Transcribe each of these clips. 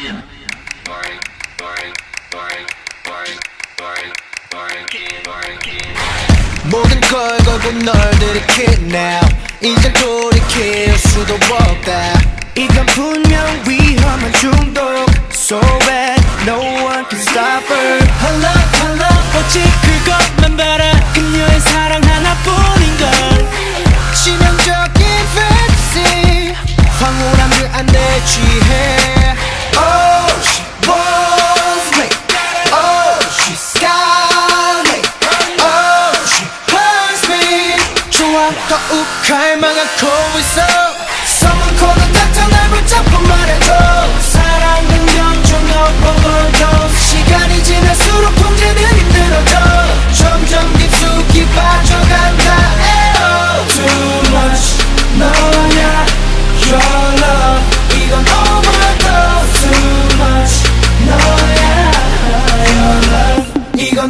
Ryan. More than good, good, good, good, good, good, good, good, good, good, good, good, good, good, good, good, good, 더욱 갈망하고 있어 call the doctor 날 붙잡고 말해줘 사랑은 명중 overdose 시간이 지날수록 통제는 힘들어져 점점 깊숙이 빠져간다 에어 Too much 너야 Your love 이건 overdose Too much 너야 Your love 이건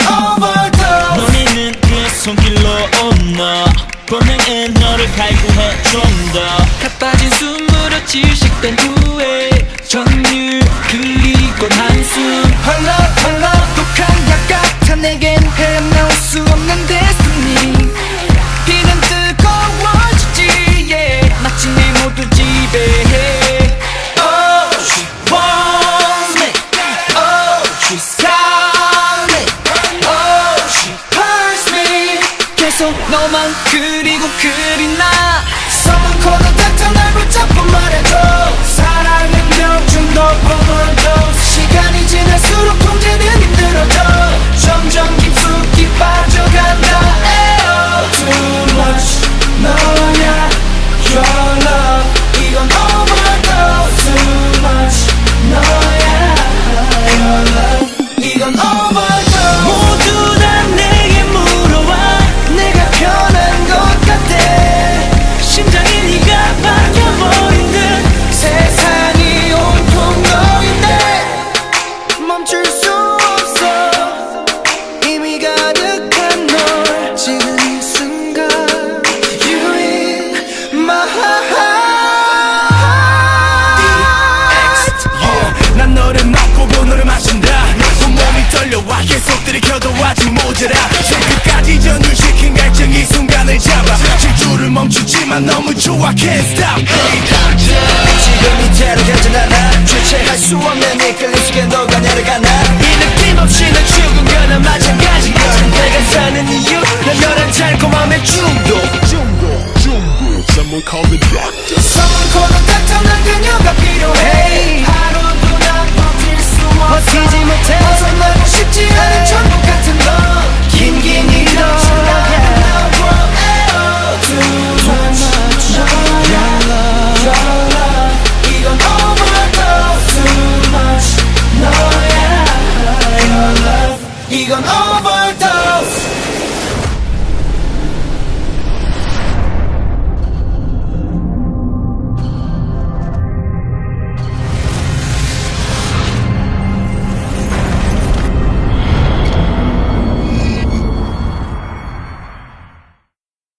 계속 너만 그리고 그리 나 Someone call the doctor 날 붙잡고 말해줘 멈출 수 없어. 이미 가득한 널 지금 이 순간 You in my heart yeah. 난 너를 맡고 번호를 마신다. 손몸이 떨려와 계속 들이켜도 아직 모자라. 끝까지 전율시킨 갈증이 순간을 잡아. 질주를 멈추지만 너무 좋아 Can't stop. hey, 지금 이대로 가진 않아 주체할 수 없는 이끌림 속에 너 내려가나. 이 느낌 없이는 죽은 거는 맞아